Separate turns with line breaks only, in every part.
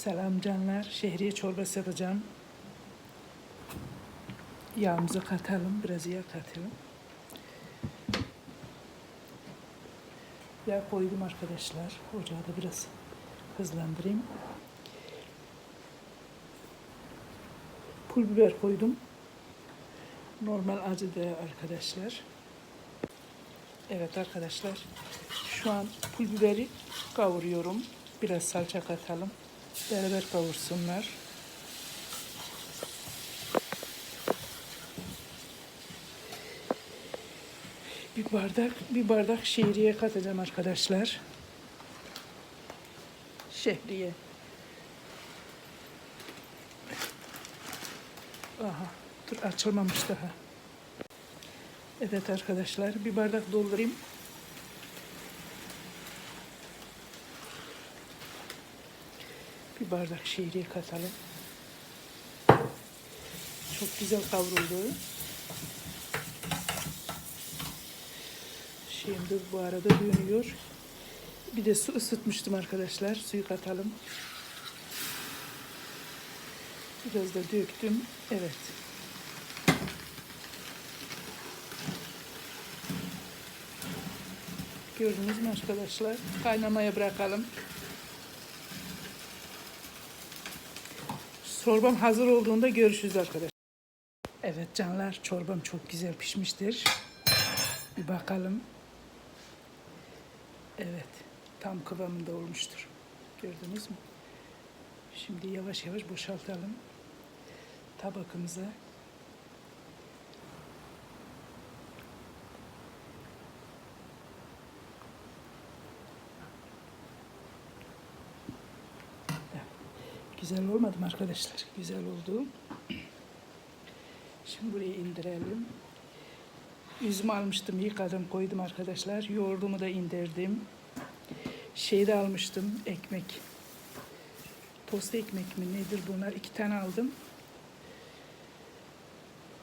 Selam canlar. Şehriye çorbası yapacağım. Yağımızı katalım. Biraz yağ katalım. Yağ koydum arkadaşlar. Ocağı da biraz hızlandırayım. Pul biber koydum. Normal acı da arkadaşlar. Evet arkadaşlar. Şu an pul biberi kavuruyorum. Biraz salça katalım. Beraber kavursunlar. Bir bardak bir bardak şehriye katacağım arkadaşlar. Şehriye. Aha, dur açılmamış daha. Evet arkadaşlar, bir bardak doldurayım. Bardak şehriye katalım. Çok güzel kavruldu. Şimdi bu arada dönüyor. Bir de su ısıtmıştım arkadaşlar. Suyu katalım. Biraz da döktüm. Evet. Gördünüz mü arkadaşlar? Kaynamaya bırakalım. Çorbam hazır olduğunda görüşürüz arkadaşlar. Evet canlar çorbam çok güzel pişmiştir. Bir bakalım. Evet tam kıvamında olmuştur. Gördünüz mü? Şimdi yavaş yavaş boşaltalım tabakımıza. Güzel olmadı mı arkadaşlar? Güzel oldu. Şimdi buraya indirelim. Üzüm almıştım, yıkadım, koydum arkadaşlar. Yoğurdumu da indirdim. Şey de almıştım, ekmek. Tost ekmek mi nedir bunlar? İki tane aldım.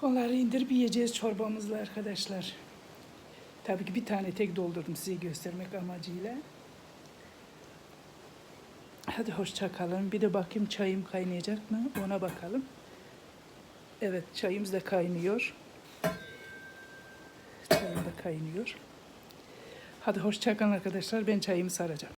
Onları indirip yiyeceğiz çorbamızla arkadaşlar. Tabii ki bir tane tek doldurdum size göstermek amacıyla. Hadi hoşça kalın. Bir de bakayım çayım kaynayacak mı? Ona bakalım. Evet çayımız da kaynıyor. Çayım da kaynıyor. Hadi hoşça kalın arkadaşlar. Ben çayımı saracağım.